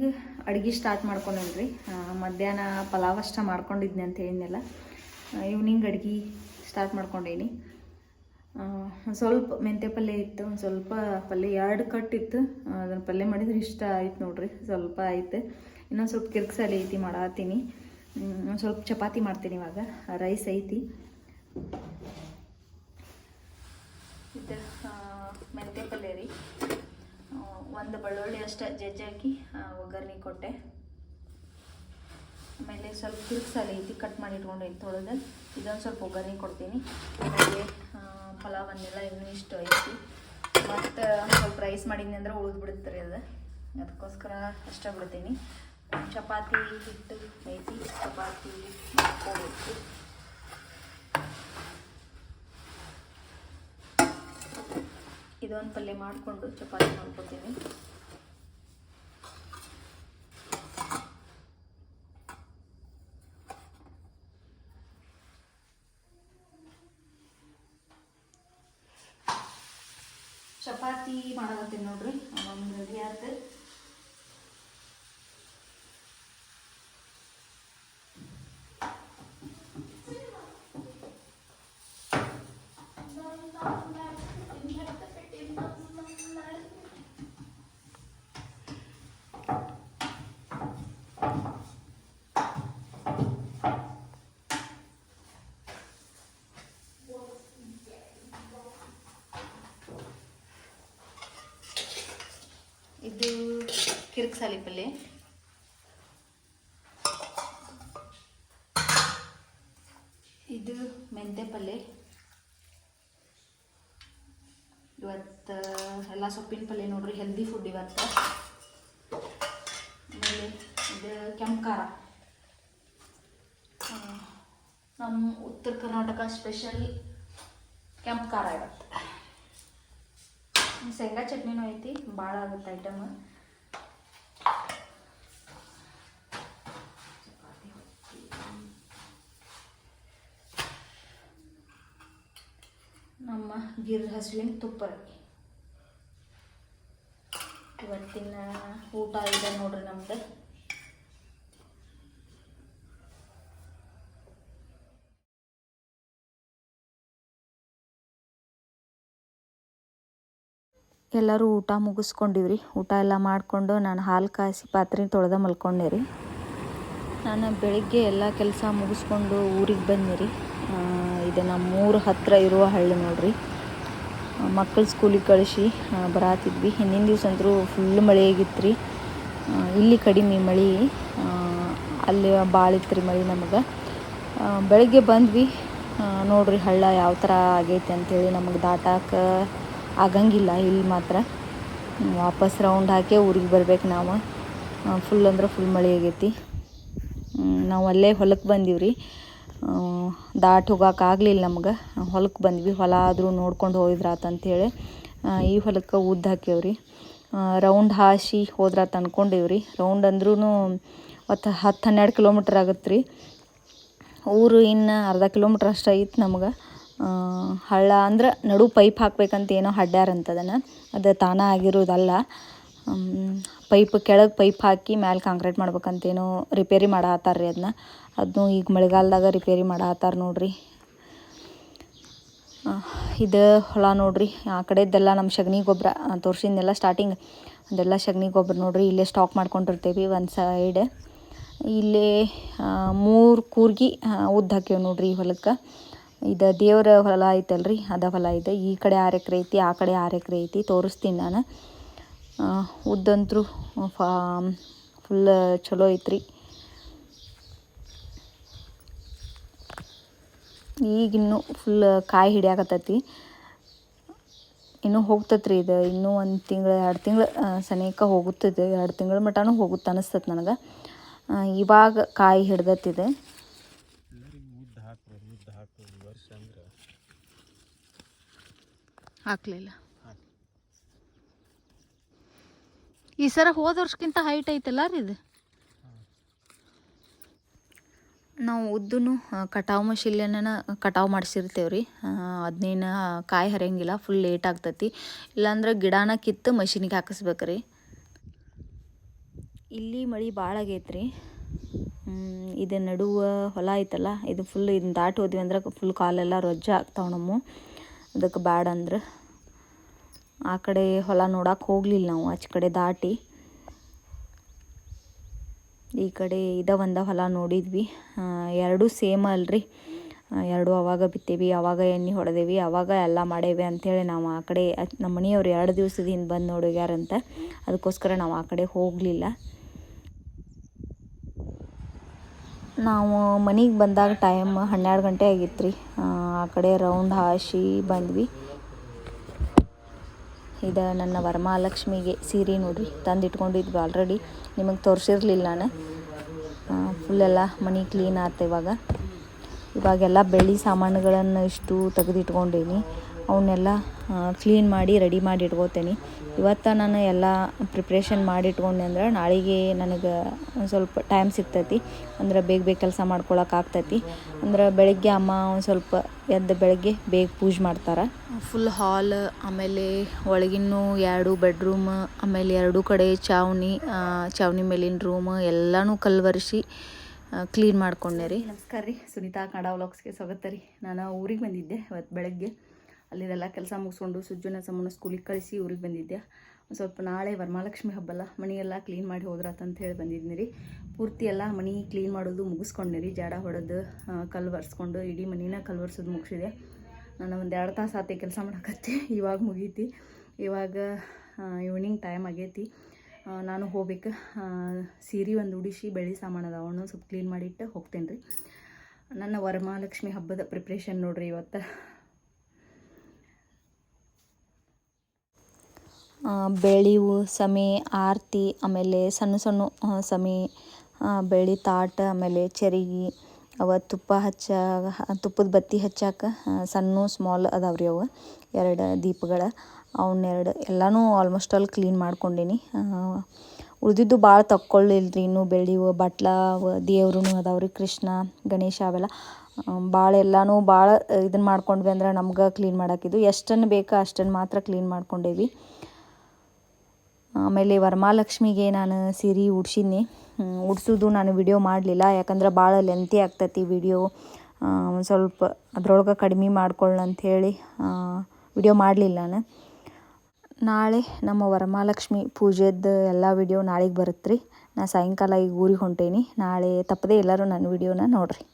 Evening ಅಡುಗೆ start ಮಾಡ್ಕೊಂಡೇನ್ರಿ ಮಧ್ಯಾಹ್ನ ಪಲಾವ್ ಅಷ್ಟ ಮಾಡ್ಕೊಂಡಿದ್ನಿ ಅಂತ ಹೇಳಿದ್ನಲ್ಲ. ಈವ್ನಿಂಗ್ ಅಡುಗೆ ಸ್ಟಾರ್ಟ್ ಮಾಡ್ಕೊಂಡೇನಿ. ಒಂದು ಸ್ವಲ್ಪ ಮೆಂತ್ಯ ಪಲ್ಯ ಇತ್ತು, ಒಂದು ಸ್ವಲ್ಪ ಪಲ್ಯ, ಎರಡು ಕಟ್ ಇತ್ತು. ಅದನ್ನು ಪಲ್ಯ ಮಾಡಿದ್ರೆ ಇಷ್ಟ ಆಯ್ತು ನೋಡ್ರಿ, ಸ್ವಲ್ಪ ಆಯ್ತು. ಇನ್ನೊಂದು ಸ್ವಲ್ಪ ಕಿರ್ಕ್ಸಲಿ ಐತಿ ಮಾಡತ್ತೀನಿ ಒಂದು ಸ್ವಲ್ಪ ಚಪಾತಿ ಮಾಡ್ತೀನಿ ಇವಾಗ ರೈಸ್ ಐತಿ. ಮೆಂತ್ಯ ಪಲ್ಯ ರೀ. ಒಂದು ಬೆಳ್ಳುಳ್ಳಿ ಅಷ್ಟೇ, ಜಜ್ಜಾಕಿ ಒಗ್ಗರಣೆ ಕೊಟ್ಟೆ. ಆಮೇಲೆ ಸ್ವಲ್ಪ ತಿರುಗ್ಸಲ್ಲಿ ಐತಿ, ಕಟ್ ಮಾಡಿ ಇಟ್ಕೊಂಡು ತೊಳೆದು. ಇದೊಂದು ಸ್ವಲ್ಪ ಒಗ್ಗರಣೆ ಕೊಡ್ತೀನಿ. ಆಮೇಲೆ ಪಲಾವ್ ಅನ್ನೆಲ್ಲ ಇನ್ನೂ ಇಷ್ಟು ಐತಿ. ಮತ್ತು ಸ್ವಲ್ಪ ರೈಸ್ ಮಾಡಿದ್ನಿ ಅಂದ್ರೆ ಉಳಿದು ಬಿಡುತ್ತೆ ಅದು. ಅದಕ್ಕೋಸ್ಕರ ಅಷ್ಟೇ ಬಿಡ್ತೀನಿ. ಚಪಾತಿ ಹಿಟ್ಟು ಐತಿ, ಚಪಾತಿ ಮಾಡ್ಕೋಬೇಕು. ಇದೊಂದು ಪಲ್ಯ ಮಾಡಿಕೊಂಡು ಚಪಾತಿ ಮಾಡ್ಕೊತೀನಿ. ಚಪಾತಿ ಮಾಡಕತ್ತೀನಿ ನೋಡ್ರಿ ಒಂದು ರೆಡಿ ಆಯ್ತು. ಇದು ಕಿರ್ಕ್ಸಾಲಿ ಪಲ್ಯ ಇದು ಮೆಂತೆ ಪಲ್ಯ ಇವತ್ತು ಎಲ್ಲ ಸೊಪ್ಪಿನ ಪಲ್ಯ ನೋಡ್ರಿ ಹೆಲ್ದಿ ಫುಡ್ ಇವತ್ತು. ಆಮೇಲೆ ಇದು ಕೆಂಪು ಖಾರ. ನಮ್ಮ ಉತ್ತರ ಕರ್ನಾಟಕ ಸ್ಪೆಷಲ್ ಕೆಂಪು ಖಾರ ಇವತ್ತು. ಶೇಂಗಾ ಚಟ್ನಿನೂ ಐತಿ, ಭಾಳ ಆಗುತ್ತೆ ಐಟಮ್ ನಮ್ಮ ಗಿರ್ ಹಸುವಿನ ತುಪ್ಪ ಇವತ್ತಿನ ಊಟ ಇದೆ ನೋಡ್ರಿ ನಮ್ದು. ಎಲ್ಲರೂ ಊಟ ಮುಗಿಸ್ಕೊಂಡಿವ್ರಿ. ಊಟ ಎಲ್ಲ ಮಾಡಿಕೊಂಡು ನಾನು ಹಾಲು ಕಾಯಿಸಿ ಪಾತ್ರೆ ತೊಳೆದ ಮಲ್ಕೊಂಡೆ ರೀ. ನಾನು ಬೆಳಿಗ್ಗೆ ಎಲ್ಲ ಕೆಲಸ ಮುಗಿಸ್ಕೊಂಡು ಊರಿಗೆ ಬಂದೆ ರೀ. ಇದು ನಮ್ಮೂರ ಹತ್ತಿರ ಇರುವ ಹಳ್ಳಿ ನೋಡ್ರಿ. ಮಕ್ಕಳು ಸ್ಕೂಲಿಗೆ ಕಳಿಸಿ ಬರಾತಿದ್ವಿ. ಹಿಂದಿನ ದಿವ್ಸ ಅಂತೂ ಫುಲ್ ಮಳೆ ಆಗಿತ್ತು ರೀ. ಇಲ್ಲಿ ಕಡಿಮೆ ಮಳೆ. ಅಲ್ಲಿ ಭಾಳ ಇತ್ತು ರೀ ಮಳೆ ನಮಗೆ. ಬೆಳಗ್ಗೆ ಬಂದ್ವಿ. ನೋಡ್ರಿ ಹಳ್ಳ ಯಾವ ಥರ ಆಗೈತೆ ಅಂಥೇಳಿ ನಮಗೆ ದಾಟಾಕ ಆಗಂಗಿಲ್ಲ, ಇಲ್ಲಿ ಮಾತ್ರ. ವಾಪಸ್ ರೌಂಡ್ ಹಾಕಿ ಊರಿಗೆ ಬರ್ಬೇಕು ನಾವು. ಫುಲ್ ಅಂದ್ರೆ ಫುಲ್ ಮಳೆ ಆಗೈತಿ. ನಾವು ಅಲ್ಲೇ ಹೊಲಕ್ಕೆ ಬಂದೀವಿ ದಾಟ್ ಆಗಲಿಲ್ಲ ನಮ್ಗೆ. ಹೊಲಕ್ಕೆ ಬಂದ್ವಿ, ಹೊಲ ಆದರೂ ನೋಡ್ಕೊಂಡು ಹೋಗಿದ್ರಾತ ಅಂಥೇಳಿ ಈ ಹೊಲಕ್ಕೆ ಉದ್ದು ಹಾಕ್ಯವ್ರಿ. ರೌಂಡ್ ಹಾಸಿ ಹೋದ್ರಾತ ಅನ್ಕೊಂಡೇವ್ರಿ. ರೌಂಡ್ ಅಂದ್ರೂ ಒತ್ತು ಹತ್ತು ಹನ್ನೆರಡು ಕಿಲೋಮೀಟ್ರ್ ಆಗತ್ತೆ ರೀ ಊರು ಇನ್ನು ಅರ್ಧ ಕಿಲೋಮೀಟ್ರ್ ಅಷ್ಟೇ ಐತೆ ನಮ್ಗೆ. ಹಳ್ಳ ಅಂದ್ರೆ ನಡು ಪೈಪ್ ಹಾಕ್ಬೇಕಂತ ಏನೋ ಹಡ್ಡ್ಯಾರಂತ ಅದನ್ನು ಅದು ತಾನ ಆಗಿರೋದಲ್ಲ. ಪೈಪ್ ಕೆಳಗೆ ಪೈಪ್ ಹಾಕಿ ಮ್ಯಾಲೆ ಕಾಂಕ್ರೀಟ್ ಮಾಡ್ಬೇಕಂತೇನೋ ರಿಪೇರಿ ಮಾಡತ್ತಾರ ರೀ ಅದನ್ನ ಅದನ್ನು ಈಗ ಮಳೆಗಾಲದಾಗ ರಿಪೇರಿ ಮಾಡತ್ತಾರ ನೋಡ್ರಿ. ಇದು ಹೊಲ ನೋಡ್ರಿ. ಆ ಕಡೆದ್ದೆಲ್ಲ ನಮ್ಮ ಸಗಣಿ ಗೊಬ್ಬರ ತೋರ್ಸಿದ್ನೆಲ್ಲ ಸ್ಟಾರ್ಟಿಂಗ್ ಅದೆಲ್ಲ ಸಗಣಿ ಗೊಬ್ಬರ ನೋಡ್ರಿ. ಇಲ್ಲೇ ಸ್ಟಾಕ್ ಮಾಡ್ಕೊಂಡಿರ್ತೀವಿ ಒಂದು ಸೈಡ್ ಇಲ್ಲಿ ಮೂರು ಕೂರ್ಗಿ ಉದ್ದು ಹಾಕ್ಯವ್ ನೋಡ್ರಿ ಹೊಲಕ್ಕೆ. ಇದು ದೇವರ ಹೊಲ ಐತಲ್ರಿ, ಅದ ಹೊಲ ಇದೆ. ಈ ಕಡೆ ಆರು ಎಕರೆ ಐತಿ, ಆ ಕಡೆ ಆರು ಎಕರೆ ಐತಿ, ತೋರಿಸ್ತೀನಿ ನಾನು. ಉದ್ದಂತರೂ ಫಾ, ಫುಲ್ ಚಲೋ ಐತ್ರಿ. ಈಗಿನ್ನು ಫುಲ್ ಕಾಯಿ ಹಿಡಿಯಾಕತ್ತೈತಿ. ಇನ್ನೂ ಹೋಗ್ತತ್ರಿ ಇದು. ಇನ್ನೂ ಒಂದು ತಿಂಗಳು, ಎರಡು ತಿಂಗಳು ಸನೇಕ ಹೋಗುತ್ತದೆ. ಎರಡು ತಿಂಗಳ ಮಟನೂ ಹೋಗುತ್ತೆ ಅನಿಸ್ತದೆ ನನಗೆ. ಇವಾಗ ಕಾಯಿ ಹಿಡ್ದತ್ತಿದೆ. ವರ್ಷ ಅಂದ್ರೆ ಹಾಕ್ಲಿಲ್ಲ. ಈ ಸರ ಹೋದ ವರ್ಷಕ್ಕಿಂತ ಹೈಟ್ ಐತಲ್ಲ ರೀ ಇದು? ನಾವು ಉದ್ದನು ಕಟಾವು ಮಷಿನ್ಲೇನ ಕಟಾವು ಮಾಡಿಸಿರ್ತೇವೆ ರೀ ಅದನ್ನೇನು ಕಾಯಿ ಹರಿಯಂಗಿಲ್ಲ ಫುಲ್ ಲೇಟ್ ಆಗ್ತೈತಿ. ಇಲ್ಲಾಂದ್ರೆ ಗಿಡನ ಕಿತ್ತು ಮಷಿನಿಗೆ ಹಾಕಿಸ್ಬೇಕು ರೀ ಇಲ್ಲಿ ಮಳೆ ಭಾಳ ಆಗೈತ್ರಿ. ಹ್ಮ್, ಇದು ನಡುವ ಹೊಲ ಐತಲ್ಲ, ಇದು ಫುಲ್ ಇದನ್ನ ದಾಟಿ ಹೋದ್ವಿ ಅಂದ್ರೆ ಫುಲ್ ಕಾಲೆಲ್ಲ ರೊಜ್ಜ ಆಗ್ತಾವೆ ನಮ್ಮ. ಅದಕ್ಕೆ ಬ್ಯಾಡ ಅಂದ್ರೆ. ಆ ಕಡೆ ಹೊಲ ನೋಡಕ್ಕೆ ಹೋಗಲಿಲ್ಲ ನಾವು, ಆಚೆ ಕಡೆ ದಾಟಿ. ಈ ಕಡೆ ಇದ ಒಂದ ಹೊಲ ನೋಡಿದ್ವಿ. ಎರಡೂ ಸೇಮ್ ಅಲ್ರಿ. ಎರಡು ಅವಾಗ ಬಿತ್ತೇವಿ, ಅವಾಗ ಎಣ್ಣೆ ಹೊಡೆದೇವಿ, ಅವಾಗ ಎಲ್ಲ ಮಾಡೇವಿ ಅಂಥೇಳಿ ನಾವು ಆ ಕಡೆ ನಮ್ಮ ಮನೆಯವರು ಎರಡು ದಿವಸದಿಂದ ಹಿಂದೆ ಬಂದು ನೋಡಿಗ್ಯಾರಂತ. ಅದಕ್ಕೋಸ್ಕರ ನಾವು ಆ ಕಡೆ ಹೋಗಲಿಲ್ಲ. ನಾವು ಮನೆಗೆ ಬಂದಾಗ ಟೈಮ್ ಹನ್ನೆರಡು ಗಂಟೆ ಆಗಿತ್ತು ರೀ ಆ ಕಡೆ ರೌಂಡ್ ಹಾಸಿ ಬಂದ್ವಿ. ಇದು ನನ್ನ ವರಮಹಾಲಕ್ಷ್ಮಿಗೆ ಸೀರೆ ನೋಡ್ರಿ ತಂದು ಇಟ್ಕೊಂಡಿದ್ವಿ ಆಲ್ರೆಡಿ ನಿಮಗೆ ತೋರಿಸಿರ್ಲಿಲ್ಲ ನಾನು. ಫುಲ್ ಎಲ್ಲ ಮನೆ ಕ್ಲೀನ್ ಆಯ್ತು ಇವಾಗ. ಇವಾಗೆಲ್ಲ ಬೆಳ್ಳಿ ಸಾಮಾನುಗಳನ್ನು ಇಷ್ಟು ತೆಗೆದಿಟ್ಕೊಂಡೀನಿ. ಅವನ್ನೆಲ್ಲ ಕ್ಲೀನ್ ಮಾಡಿ ರೆಡಿ ಮಾಡಿ ಇಟ್ಕೋತೇನೆ. ಇವತ್ತು ನಾನು ಎಲ್ಲ ಪ್ರಿಪ್ರೇಷನ್ ಮಾಡಿ ಇಟ್ಕೊಂಡೆ ಅಂದ್ರೆ ನಾಳೆಗೆ ನನಗೆ ಒಂದು ಸ್ವಲ್ಪ ಟೈಮ್ ಸಿಗ್ತೈತಿ. ಅಂದ್ರೆ ಬೇಗ ಬೇಗ ಕೆಲಸ ಮಾಡ್ಕೊಳಕ್ಕೆ ಆಗ್ತೈತಿ. ಅಂದ್ರೆ ಬೆಳಗ್ಗೆ ಅಮ್ಮ ಒಂದು ಸ್ವಲ್ಪ ಎದ್ದು ಬೆಳಗ್ಗೆ ಬೇಗ ಪೂಜೆ ಮಾಡ್ತಾರೆ. ಫುಲ್ ಹಾಲ್ ಆಮೇಲೆ ಒಳಗಿನ್ನು ಎರಡು ಬೆಡ್ರೂಮ್ ಆಮೇಲೆ ಎರಡು ಕಡೆ ಚಾವಣಿ ಚಾವಣಿ ಮೇಲಿನ ರೂಮ್ ಎಲ್ಲನೂ ಕಲ್ವರಿಸಿ ಕ್ಲೀನ್ ಮಾಡ್ಕೊಂಡೆ ರೀ. ನಮಸ್ಕಾರ ರೀ. ಸುನೀತಾ ಕನ್ನಡ ವ್ಲಾಗ್ಸ್ಗೆ ಸ್ವಾಗತ ರೀ. ನಾನು ಊರಿಗೆ ಬಂದಿದ್ದೆ ಇವತ್ತು ಬೆಳಗ್ಗೆ. ಅಲ್ಲಿದೆಲ್ಲ ಕೆಲಸ ಮುಗಿಸ್ಕೊಂಡು ಸುಜ್ಜುನ ಸಮನ ಸ್ಕೂಲಿಗೆ ಕಳಿಸಿ ಊರಿಗೆ ಬಂದಿದ್ದೆ. ಸ್ವಲ್ಪ ನಾಳೆ ವರಮಹಾಲಕ್ಷ್ಮಿ ಹಬ್ಬಲ್ಲ, ಮನೆಯೆಲ್ಲ ಕ್ಲೀನ್ ಮಾಡಿ ಹೋದ್ರಾತಂತ ಹೇಳಿ ಬಂದಿದ್ನಿ ರೀ. ಪೂರ್ತಿ ಎಲ್ಲ ಮನೆ ಕ್ಲೀನ್ ಮಾಡೋದು ಮುಗಿಸ್ಕೊಂಡೆ ರೀ. ಜಾಡ ಹೊಡೆದು ಕಲ್ಲು ಒರೆಸ್ಕೊಂಡು, ಇಡೀ ಮನೆನ ಕಲ್ಲು ಒರೆಸೋದು ಮುಗಿಸಿದೆ. ನಾನು ಒಂದು ಎರಡು ತಾಸು ಆತೆ ಕೆಲಸ ಮಾಡಕತ್ತೆ, ಇವಾಗ ಮುಗೀತಿ. ಇವಾಗ ಈವ್ನಿಂಗ್ ಟೈಮ್ ಆಗೈತಿ. ನಾನು ಹೋಗ್ಬೇಕು ಸೀರೆ ಒಂದು ಉಡಿಸಿ, ಬೆಳ್ಳಿ ಸಾಮಾನು ಅದಾವ ಅವನು ಸ್ವಲ್ಪ ಕ್ಲೀನ್ ಮಾಡಿಟ್ಟು ಹೋಗ್ತೇನೆ ರೀ ನನ್ನ ವರಮಹಾಲಕ್ಷ್ಮಿ ಹಬ್ಬದ ಪ್ರಿಪ್ರೇಷನ್ ನೋಡ್ರಿ ಇವತ್ತು. ಬೆಳಿವು, ಸಮೆ, ಆರತಿ, ಆಮೇಲೆ ಸಣ್ಣ ಸಣ್ಣ ಸಮೇ ಬೆಳ್ಳಿ ತಾಟ, ಆಮೇಲೆ ಚರಿಗಿ, ಅವ ತುಪ್ಪ ಹಚ್ಚ, ತುಪ್ಪದ ಬತ್ತಿ ಹಚ್ಚಾಕ ಸಣ್ಣ ಸ್ಮಾಲ್ ಅದಾವ್ರಿ ಅವು. ಎರಡು ದೀಪಗಳ. ಅವನ್ನೆರಡು ಎಲ್ಲನೂ ಆಲ್ಮೋಸ್ಟ್ ಆಲ್ ಕ್ಲೀನ್ ಮಾಡ್ಕೊಂಡೀನಿ. ಉಳಿದಿದ್ದು ಭಾಳ ತಕ್ಕೊಳ್ಳಿಲ್ರಿ ಇನ್ನೂ ಬೆಳ್ಳಿವು ಬಟ್ಲ ದೇವ್ರೂ ಅದಾವ್ರಿ, ಕೃಷ್ಣ, ಗಣೇಶ ಅವೆಲ್ಲ. ಭಾಳ ಎಲ್ಲನೂ ಭಾಳ ಇದನ್ನು ಮಾಡ್ಕೊಂಡ್ವಿ ಅಂದ್ರೆ ನಮ್ಗೆ ಕ್ಲೀನ್ ಮಾಡೋಕ್ಕಿದ್ದು ಎಷ್ಟನ್ನು ಬೇಕೋ ಅಷ್ಟನ್ನು ಮಾತ್ರ ಕ್ಲೀನ್ ಮಾಡ್ಕೊಂಡೇವಿ. ಆಮೇಲೆ ವರಮಹಾಲಕ್ಷ್ಮಿಗೆ ನಾನು ಸೀರೆ ಉಡ್ಸಿದ್ನಿ. ಉಡ್ಸೋದು ನಾನು ವಿಡಿಯೋ ಮಾಡಲಿಲ್ಲ. ಯಾಕಂದ್ರೆ ಭಾಳ ಲೆಂತಿ ಆಗ್ತತಿ ವಿಡಿಯೋ ಒಂದು ಸ್ವಲ್ಪ ಅದ್ರೊಳಗೆ ಕಡಿಮೆ ಮಾಡ್ಕೊಳ್ಳ ಅಂಥೇಳಿ ವಿಡಿಯೋ ಮಾಡಲಿಲ್ಲ ನಾನು. ನಾಳೆ ನಮ್ಮ ವರಮಹಾಲಕ್ಷ್ಮಿ ಪೂಜೆದ್ದು ಎಲ್ಲ ವಿಡಿಯೋ ನಾಳೆಗೆ ಬರುತ್ತೆ ರೀ ನಾನು ಸಾಯಂಕಾಲ ಈಗ ಊರಿಗೆ ಹೊಂಟೇನಿ. ನಾಳೆ ತಪ್ಪದೆ ಎಲ್ಲರೂ ನನ್ನ ವಿಡಿಯೋನ ನೋಡಿರಿ.